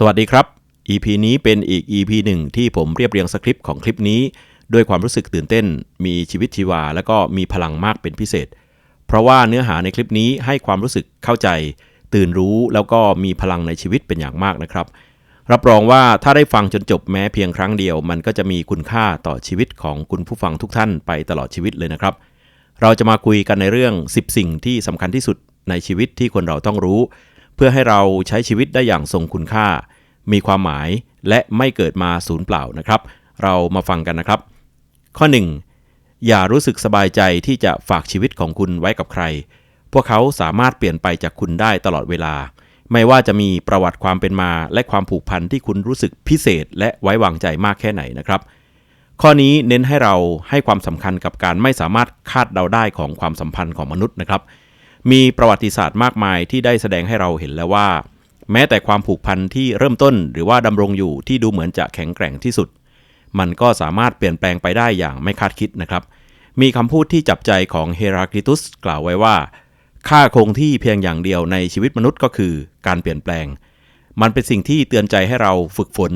สวัสดีครับ EP นี้เป็นอีก EP หนึ่งที่ผมเรียบเรียงสคริปต์ของคลิปนี้ ด้วยความรู้สึกตื่นเต้น มีชีวิตชีวา และก็มีพลังมากเป็นพิเศษ เพราะว่าเนื้อหาในคลิปนี้ให้ความรู้สึกเข้าใจ ตื่นรู้แล้วก็มีพลังในชีวิตเป็นอย่างมากนะครับ รับรองว่าถ้าได้ฟังจนจบแม้เพียงครั้งเดียว มันก็จะมีคุณค่าต่อชีวิตของคุณผู้ฟังทุกท่านไปตลอดชีวิตเลยนะครับ เราจะมาคุยกันในเรื่อง 10 สิ่งที่สำคัญที่สุดในชีวิตที่คนเราต้องรู้ เพื่อให้เราใช้ชีวิตได้อย่างทรงคุณค่า มีความหมายและไม่เกิดมาศูนย์เปล่านะครับ เรามาฟังกันนะครับ ข้อ 1. อย่ารู้สึกสบายใจที่จะฝากชีวิตของคุณไว้กับใคร พวกเขาสามารถเปลี่ยนไปจากคุณได้ตลอดเวลา ไม่ว่าจะมีประวัติความเป็นมาและความผูกพันที่คุณรู้สึกพิเศษ และไว้วางใจมากแค่ไหนนะครับข้อนี้เน้นให้เราให้ความสำคัญกับการไม่สามารถคาดเดาได้ของความสัมพันธ์ของมนุษย์นะครับ มีประวัติศาสตร์มากมายที่ได้แสดงให้เราเห็นแล้วว่า แม้แต่ความผูกพันที่เริ่มต้นหรือว่าดำรงอยู่ที่ดูเหมือนจะแข็งแกร่งที่สุด มันก็สามารถเปลี่ยนแปลงไปได้อย่างไม่คาดคิดนะครับ มีคำพูดที่จับใจของเฮราคลิตุสกล่าวไว้ว่า ค่าคงที่เพียงอย่างเดียวในชีวิตมนุษย์ก็คือการเปลี่ยนแปลง มันเป็นสิ่งที่เตือนใจให้เราฝึกฝน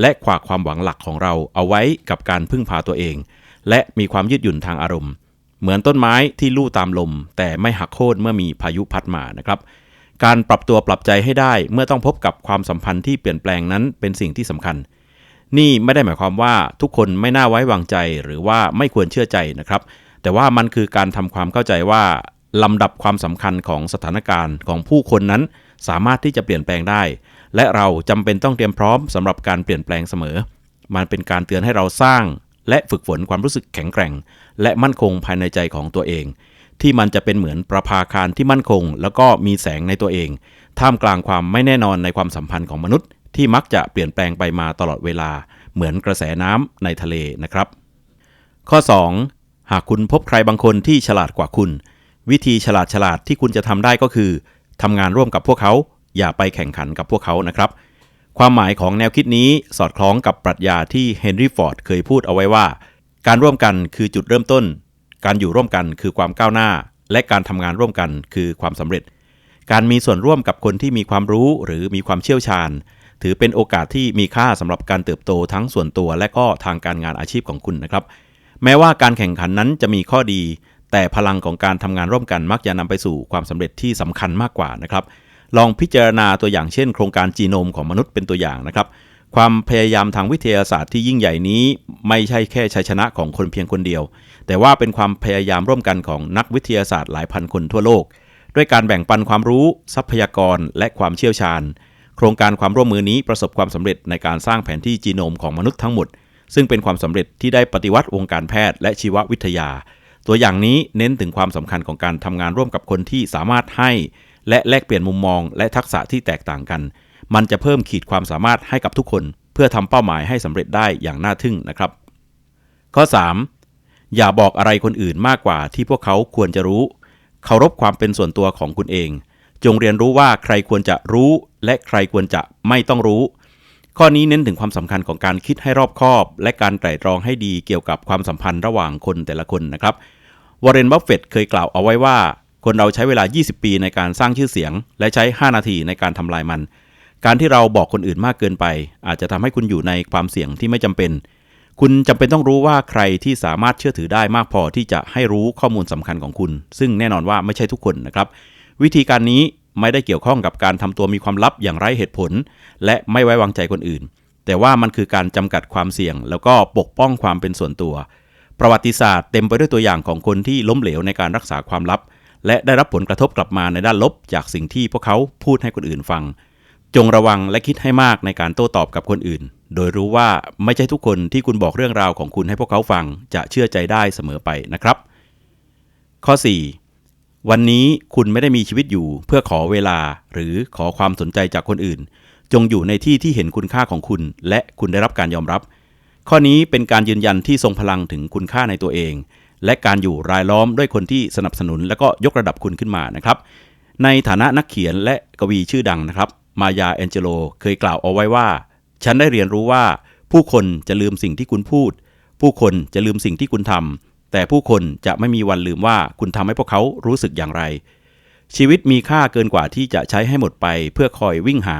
และขวากความหวังหลักของเราเอาไว้กับการพึ่งพาตัวเอง และมีความยืดหยุ่นทางอารมณ์ เหมือนต้นไม้ที่ลู่ตามลม แต่ไม่หักโค่นเมื่อมีพายุพัดมานะครับ การปรับตัวปรับใจให้ได้เมื่อต้องพบกับความสัมพันธ์ที่เปลี่ยนแปลงนั้นเป็นสิ่งที่สำคัญ นี่ไม่ได้หมายความว่าทุกคนไม่น่าไว้วางใจหรือว่าไม่ควรเชื่อใจนะครับ แต่ว่ามันคือการทำความเข้าใจว่าลำดับความสำคัญของสถานการณ์ของผู้คนนั้น สามารถที่จะเปลี่ยนแปลงได้ และเราจำเป็นต้องเตรียมพร้อมสำหรับการเปลี่ยนแปลงเสมอ มันเป็นการเตือนให้เราสร้าง และฝึกฝนความรู้สึกแข็งแกร่ง และมั่นคงภายในใจของตัวเอง ที่มันจะเป็นเหมือนประภาคารที่มั่นคง แล้วก็มีแสงในตัวเอง ท่ามกลางความไม่แน่นอนในความสัมพันธ์ของมนุษย์ ที่มักจะเปลี่ยนแปลงไปมาตลอดเวลา เหมือนกระแสน้ำในทะเลนะครับ ข้อ 2. หากคุณพบใครบางคนที่ฉลาดกว่าคุณ วิธีฉลาดฉลาดที่คุณจะทำได้ก็คือทำงานร่วมกับพวกเขา อย่าไปแข่งขันกับพวกเขานะครับ ความหมายของแนวคิดนี้สอดคล้องกับปรัชญาที่เฮนรี่ฟอร์ดเคยพูดเอาไว้ว่า การร่วมกันคือจุดเริ่มต้น การอยู่ร่วมกันคือความก้าวหน้า และการทำงานร่วมกันคือความสำเร็จ การมีส่วนร่วมกับคนที่มีความรู้หรือมีความเชี่ยวชาญ ถือเป็นโอกาสที่มีค่าสำหรับการเติบโตทั้งส่วนตัว และก็ทางการงานอาชีพของคุณนะครับ แม้ว่าการแข่งขันนั้นจะมีข้อดี แต่พลังของการทำงานร่วมกันมักจะนำไปสู่ความสำเร็จที่สำคัญมากกว่านะครับ ลองพิจารณาตัวอย่างเช่น โครงการจีโนมของมนุษย์เป็นตัวอย่างนะครับ ความพยายามทางวิทยาศาสตร์ที่ยิ่งใหญ่นี้ไม่ใช่แค่ชัยชนะของคนเพียงคนเดียว แต่ว่าเป็นความพยายามร่วมกันของนักวิทยาศาสตร์หลายพันคนทั่วโลก ด้วยการแบ่งปันความรู้ ทรัพยากร และความเชี่ยวชาญ โครงการความร่วมมือนี้ประสบความสำเร็จในการสร้างแผนที่จีโนมของมนุษย์ทั้งหมด ซึ่งเป็นความสำเร็จที่ได้ปฏิวัติวงการแพทย์และชีววิทยา ตัวอย่างนี้เน้นถึงความสำคัญของการทำงานร่วมกับคนที่สามารถให้ และแลกเปลี่ยนมุมมองและทักษะที่แตกต่างกัน มันจะเพิ่มขีดความสามารถให้กับทุกคน เพื่อทำเป้าหมายให้สำเร็จได้อย่างน่าทึ่งนะครับ ข้อ 3. อย่าบอกอะไรคนอื่นมากกว่าที่พวกเขาควรจะรู้ เคารพความเป็นส่วนตัวของคุณเอง จงเรียนรู้ว่าใครควรจะรู้ และใครควรจะไม่ต้องรู้ ข้อนี้เน้นถึงความสำคัญของการคิดให้รอบคอบ และการไตร่ตรองให้ดีเกี่ยวกับความสัมพันธ์ระหว่างคนแต่ละคนนะครับวอร์เรนบัฟเฟตเคยกล่าวเอาไว้ว่า คนเราใช้เวลา 20 ปีในการสร้างชื่อเสียง และใช้ 5 นาทีในการทำลายมัน การที่เราบอกคนอื่นมากเกินไป อาจจะทำให้คุณอยู่ในความเสี่ยงที่ไม่จำเป็น คุณจำเป็นต้องรู้ว่าใครที่สามารถเชื่อถือได้มากพอที่จะให้รู้ข้อมูลสำคัญของคุณ ซึ่งแน่นอนว่าไม่ใช่ทุกคนนะครับ วิธีการนี้ไม่ได้เกี่ยวข้องกับการทำตัวมีความลับอย่างไร้เหตุผล และไม่ไว้วางใจคนอื่น แต่ว่ามันคือการจำกัดความเสี่ยง แล้วก็ปกป้องความเป็นส่วนตัว ประวัติศาสตร์เต็มไปด้วยตัวอย่างของคนที่ล้มเหลวในการรักษาความลับ และได้รับผลกระทบกลับมาในด้านลบจากสิ่งที่พวกเขาพูดให้คนอื่นฟัง จงระวังและคิดให้มากในการโต้ตอบกับคนอื่น โดยรู้ว่าไม่ใช่ทุกคนที่คุณบอกเรื่องราวของคุณให้พวกเขาฟังจะเชื่อใจได้เสมอไปนะครับ ข้อ 4. วันนี้คุณไม่ได้มีชีวิตอยู่เพื่อขอเวลา หรือขอความสนใจจากคนอื่น จงอยู่ในที่ที่เห็นคุณค่าของคุณ และคุณได้รับการยอมรับ ข้อนี้เป็นการยืนยันที่ทรงพลังถึงคุณค่าในตัวเอง และการอยู่รายล้อมด้วยคนที่สนับสนุน และก็ยกระดับคุณขึ้นมานะครับ ในฐานะนักเขียนและกวีชื่อดังนะครับ มายาแองเจโลเคยกล่าวเอาไว้ว่า ฉันได้เรียนรู้ว่า ผู้คนจะลืมสิ่งที่คุณพูด ผู้คนจะลืมสิ่งที่คุณทำแต่ผู้คนจะไม่มีวันลืมว่าคุณทำให้พวกเขารู้สึกอย่างไร ชีวิตมีค่าเกินกว่าที่จะใช้ให้หมดไป เพื่อคอยวิ่งหา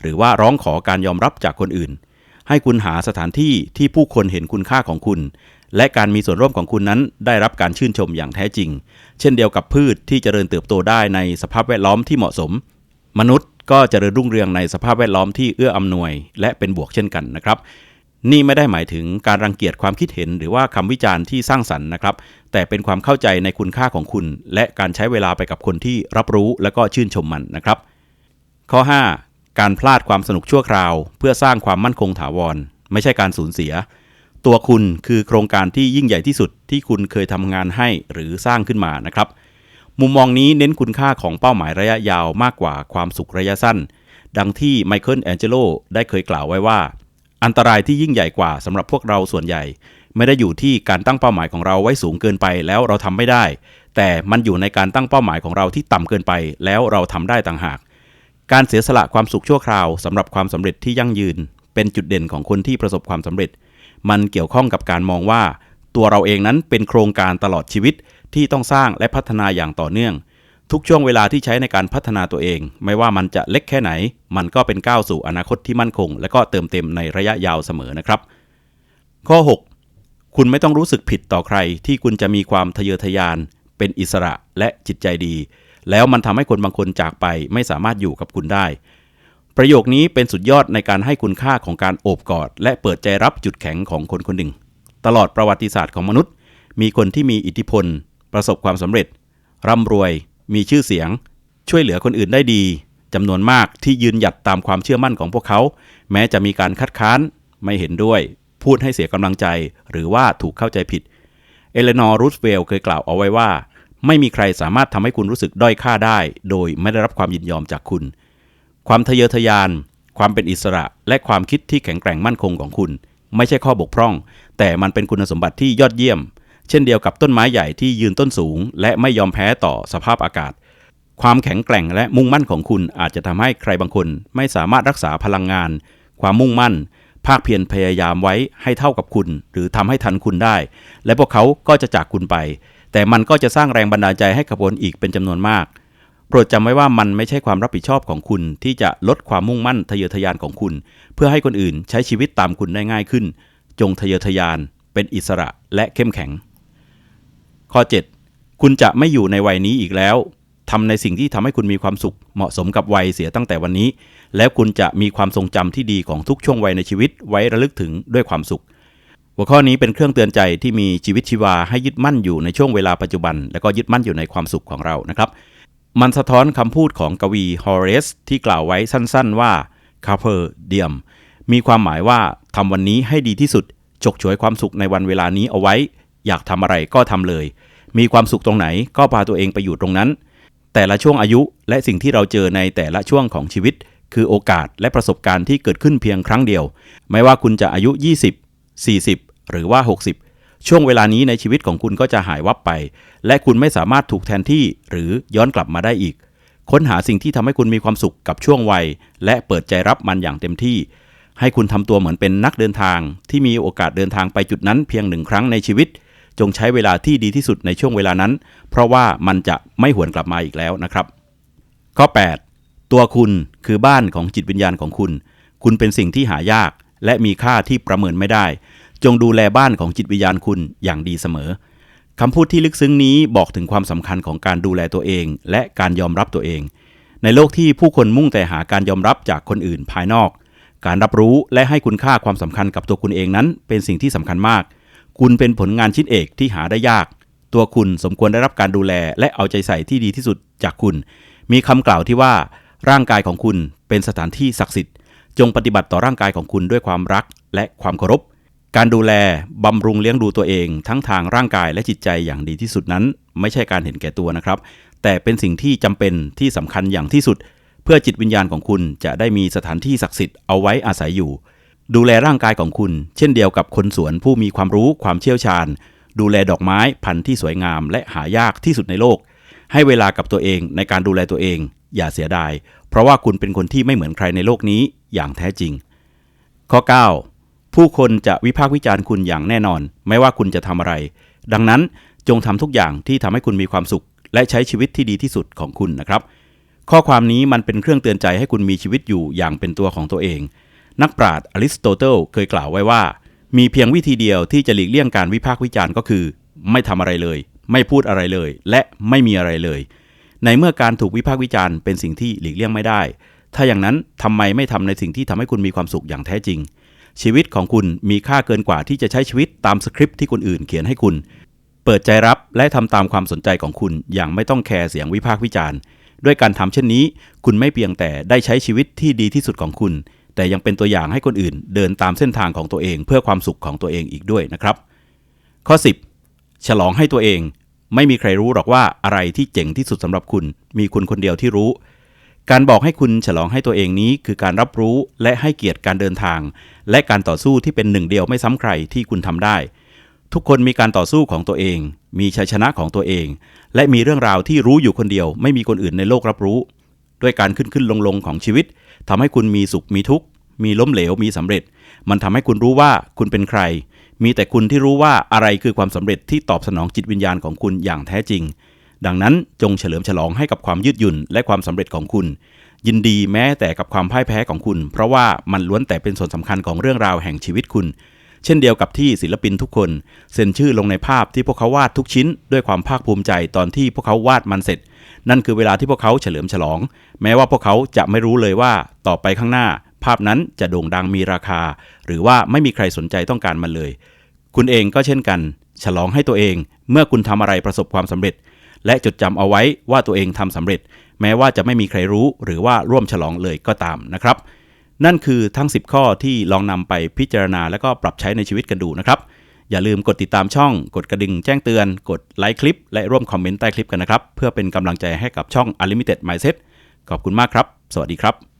หรือว่าร้องขอการยอมรับจากคนอื่นให้คุณหาสถานที่ที่ผู้คนเห็นคุณค่าของคุณ และการมีส่วนร่วมของคุณนั้นได้รับการชื่นชมอย่างแท้จริง เช่นเดียวกับพืชที่เจริญเติบโตได้ในสภาพแวดล้อมที่เหมาะสม มนุษย์ก็เจริญรุ่งเรืองในสภาพแวดล้อมที่เอื้ออำนวย และเป็นบวกเช่นกันนะครับ นี่ไม่ได้หมายถึงการรังเกียจความคิดเห็น หรือว่าคำวิจารณ์ที่สร้างสรรค์นะครับ แต่เป็นความเข้าใจในคุณค่าของคุณ และการใช้เวลาไปกับคนที่รับรู้และก็ชื่นชมมันนะครับ ข้อ 5. การพลาดความสนุกชั่วคราว เพื่อสร้างความมั่นคงถาวร ไม่ใช่การสูญเสีย ตัวคุณคือโครงการที่ยิ่งใหญ่ที่สุดที่คุณเคยทำงานให้หรือสร้างขึ้นมานะครับ มุมมองนี้เน้นคุณค่าของเป้าหมายระยะยาวมากกว่าความสุขระยะสั้น ดังที่ไมเคิลแองเจโลได้เคยกล่าวไว้ว่า อันตรายที่ยิ่งใหญ่กว่าสำหรับพวกเราส่วนใหญ่ ไม่ได้อยู่ที่การตั้งเป้าหมายของเราไว้สูงเกินไปแล้วเราทำไม่ได้ แต่มันอยู่ในการตั้งเป้าหมายของเราที่ต่ำเกินไปแล้วเราทำได้ต่างหาก การเสียสละความสุขชั่วคราวสำหรับความสำเร็จที่ยั่งยืน เป็นจุดเด่นของคนที่ประสบความสำเร็จ มันเกี่ยวข้องกับการมองว่า ตัวเราเองนั้นเป็นโครงการตลอดชีวิตที่ต้องสร้างและพัฒนาอย่างต่อเนื่อง ทุกช่วงเวลาที่ใช้ในการพัฒนาตัวเอง ไม่ว่ามันจะเล็กแค่ไหน มันก็เป็นก้าวสู่อนาคตที่มั่นคง และก็เติมเต็มในระยะยาวเสมอนะครับ ข้อ 6 คุณไม่ต้องรู้สึกผิดต่อใคร ที่คุณจะมีความทะเยอทะยาน เป็นอิสระและจิตใจดี แล้วมันทำให้คนบางคนจากไปไม่สามารถอยู่กับคุณได้ ประโยคนี้เป็นสุดยอดในการให้คุณค่าของการโอบกอด และเปิดใจรับจุดแข็งของคนคนหนึ่ง ตลอดประวัติศาสตร์ของมนุษย์ มีคนที่มีอิทธิพล ประสบความสำเร็จ ร่ำรวย มีชื่อเสียง ช่วยเหลือคนอื่นได้ดีจำนวนมากที่ยืนหยัดตามความเชื่อมั่นของพวกเขา แม้จะมีการคัดค้าน ไม่เห็นด้วย พูดให้เสียกำลังใจ หรือว่าถูกเข้าใจผิด เอเลนอร์รูสเวลเคยกล่าวเอาไว้ว่า ไม่มีใครสามารถทำให้คุณรู้สึกด้อยค่าได้ โดยไม่ได้รับความยินยอมจากคุณ ความทะเยอทะยาน ความเป็นอิสระ และความคิดที่แข็งแกร่งมั่นคงของคุณ ไม่ใช่ข้อบกพร่อง แต่มันเป็นคุณสมบัติที่ยอดเยี่ยม เช่นเดียวกับต้นไม้ใหญ่ที่ยืนต้นสูง และไม่ยอมแพ้ต่อสภาพอากาศ ความแข็งแกร่งและมุ่งมั่นของคุณอาจจะทำให้ใครบางคน ไม่สามารถรักษาพลังงาน ความมุ่งมั่น ภาคเพียรพยายามไว้ให้เท่ากับคุณ หรือทำให้ทันคุณได้ และพวกเขาก็จะจากคุณไป แต่มันก็จะสร้างแรงบันดาลใจให้กับคนอีกเป็นจำนวนมาก โปรดจำไว้ว่ามันไม่ใช่ความรับผิดชอบของคุณ ที่จะลดความมุ่งมั่นทะเยอทะยานของคุณ เพื่อให้คนอื่นใช้ชีวิตตามคุณได้ง่ายขึ้น จงทะเยอทะยาน เป็นอิสระและเข้มแข็ง ข้อ 7 คุณจะไม่อยู่ในวัยนี้อีกแล้วทำในสิ่งที่ทำให้คุณมีความสุข เหมาะสมกับวัยเสียตั้งแต่วันนี้ แล้วคุณจะมีความทรงจำที่ดีของทุกช่วงวัยในชีวิต ไว้ระลึกถึงด้วยความสุข หัวข้อนี้เป็นเครื่องเตือนใจที่มีชีวิตชีวาให้ยึดมั่นอยู่ในช่วงเวลาปัจจุบัน และก็ยึดมั่นอยู่ในความสุขของเรานะครับ มันสะท้อนคำพูดของกวีฮอเรสที่กล่าวไว้สั้นๆว่า c a r p e diem มีความหมายว่าทำวันนี้ให้ดีที่สุดฉกฉวยความสุขในวันเวลานี้เอาไว้ อยากทำอะไรก็ทำเลย มีความสุขตรงไหนก็พาตัวเองไปอยู่ตรงนั้น แต่ละช่วงอายุและสิ่งที่เราเจอในแต่ละช่วงของชีวิต คือโอกาสและประสบการณ์ที่เกิดขึ้นเพียงครั้งเดียว ไม่ว่าคุณจะอายุ 20 40 หรือว่า 60 ช่วงเวลานี้ในชีวิตของคุณก็จะหายวับไป และคุณไม่สามารถถูกแทนที่หรือย้อนกลับมาได้อีก ค้นหาสิ่งที่ทำให้คุณมีความสุขกับช่วงวัย และเปิดใจรับมันอย่างเต็มที่ ให้คุณทำตัวเหมือนเป็นนักเดินทาง ที่มีโอกาสเดินทางไปจุดนั้นเพียงหนึ่งครั้งในชีวิต จงใช้เวลาที่ดีที่สุดในช่วงเวลานั้น เพราะว่ามันจะไม่หวนกลับมาอีกแล้วนะครับ ข้อ 8 ตัวคุณคือบ้านของจิตวิญญาณของคุณ คุณเป็นสิ่งที่หายาก และมีค่าที่ประเมินไม่ได้ จงดูแลบ้านของจิตวิญญาณคุณอย่างดีเสมอคำพูดที่ลึกซึ้งนี้บอกถึงความสำคัญของการดูแลตัวเอง และการยอมรับตัวเอง ในโลกที่ผู้คนมุ่งแต่หาการยอมรับจากคนอื่นภายนอก การรับรู้และให้คุณค่าความสำคัญกับตัวคุณเองนั้น เป็นสิ่งที่สำคัญมาก คุณเป็นผลงานชิ้นเอกที่หาได้ยาก ตัวคุณสมควรได้รับการดูแล และเอาใจใส่ที่ดีที่สุดจากคุณ มีคำกล่าวที่ว่า ร่างกายของคุณเป็นสถานที่ศักดิ์สิทธิ์ จงปฏิบัติต่อร่างกายของคุณด้วยความรักและความเคารพ การดูแลบำรุงเลี้ยงดูตัวเอง ทั้งทางร่างกายและจิตใจอย่างดีที่สุดนั้น ไม่ใช่การเห็นแก่ตัวนะครับ แต่เป็นสิ่งที่จำเป็นที่สำคัญอย่างที่สุด เพื่อจิตวิญญาณของคุณจะได้มีสถานที่ศักดิ์สิทธิ์เอาไว้อาศัยอยู่ ดูแลร่างกายของคุณ เช่นเดียวกับคนสวนผู้มีความรู้ความเชี่ยวชาญ ดูแลดอกไม้พันธุ์ที่สวยงาม และหายากที่สุดในโลก ให้เวลากับตัวเองในการดูแลตัวเอง อย่าเสียดาย เพราะว่าคุณเป็นคนที่ไม่เหมือนใครในโลกนี้อย่างแท้จริง ข้อ 9 ผู้คนจะวิพากษ์วิจารณ์คุณอย่างแน่นอน ไม่ว่าคุณจะทำอะไร ดังนั้นจงทำทุกอย่างที่ทำให้คุณมีความสุข และใช้ชีวิตที่ดีที่สุดของคุณนะครับ ข้อความนี้มันเป็นเครื่องเตือนใจให้คุณมีชีวิตอยู่อย่างเป็นตัวของตัวเอง นักปราชญ์อริสโตเติลเคยกล่าวไว้ว่า มีเพียงวิธีเดียวที่จะหลีกเลี่ยงการวิพากษ์วิจารณ์ก็คือ ไม่ทำอะไรเลย ไม่พูดอะไรเลย และไม่มีอะไรเลย ในเมื่อการถูกวิพากษ์วิจารณ์เป็นสิ่งที่หลีกเลี่ยงไม่ได้ ถ้าอย่างนั้นทำไมไม่ทำในสิ่งที่ทำให้คุณมีความสุขอย่างแท้จริง ชีวิตของคุณมีค่าเกินกว่าที่จะใช้ชีวิตตามสคริปต์ที่คนอื่นเขียนให้คุณ เปิดใจรับและทำตามความสนใจของคุณอย่างไม่ต้องแคร์เสียงวิพากษ์วิจารณ์ ด้วยการทำเช่นนี้ คุณไม่เพียงแต่ได้ใช้ชีวิตที่ดีที่สุดของคุณ แต่ยังเป็นตัวอย่างให้คนอื่น เดินตามเส้นทางของตัวเอง เพื่อความสุขของตัวเองอีกด้วยนะครับ ข้อ 10 ฉลองให้ตัวเอง ไม่มีใครรู้หรอกว่าอะไรที่เจ๋งที่สุดสำหรับคุณ มีคุณคนเดียวที่รู้ การบอกให้คุณฉลองให้ตัวเองนี้คือการรับรู้และให้เกียรติการเดินทาง และการต่อสู้ที่เป็นหนึ่งเดียวไม่ซ้ำใครที่คุณทำได้ ทุกคนมีการต่อสู้ของตัวเอง มีชัยชนะของตัวเอง และมีเรื่องราวที่รู้อยู่คนเดียว ไม่มีคนอื่นในโลกรับรู้ ด้วยการขึ้นขึ้นลงลงของชีวิตทำให้คุณมีสุขมีทุกข์ มีล้มเหลวมีสำเร็จ มันทำให้คุณรู้ว่าคุณเป็นใคร มีแต่คุณที่รู้ว่าอะไรคือความสำเร็จที่ตอบสนองจิตวิญญาณของคุณอย่างแท้จริง ดังนั้นจงเฉลิมฉลองให้กับความยืดหยุ่นและความสำเร็จของคุณ ยินดีแม้แต่กับความพ่ายแพ้ของคุณ เพราะว่ามันล้วนแต่เป็นส่วนสำคัญของเรื่องราวแห่งชีวิตคุณ เช่นเดียวกับที่ศิลปินทุกคน เซ็นชื่อลงในภาพที่พวกเขาวาดทุกชิ้น ด้วยความภาคภูมิใจตอนที่พวกเขาวาดมันเสร็จ นั่นคือเวลาที่พวกเขาเฉลิมฉลอง แม้ว่าพวกเขาจะไม่รู้เลยว่าต่อไปข้างหน้า ภาพนั้นจะโด่งดังมีราคา หรือว่าไม่มีใครสนใจต้องการมันเลย คุณเองก็เช่นกัน ฉลองให้ตัวเอง เมื่อคุณทำอะไรประสบความสำเร็จ และจดจำเอาไว้ว่าตัวเองทำสำเร็จ แม้ว่าจะไม่มีใครรู้หรือว่าร่วมฉลองเลยก็ตามนะครับ นั่นคือทั้ง 10 ข้อที่ลองนำไปพิจารณาและก็ปรับใช้ในชีวิตกันดูนะครับ อย่าลืมกดติดตามช่อง กดกระดิ่งแจ้งเตือน กดไลค์คลิป และร่วมคอมเมนต์ใต้คลิปกันนะครับ เพื่อเป็นกำลังใจให้กับช่อง Unlimited Mindset ขอบคุณมากครับ สวัสดีครับ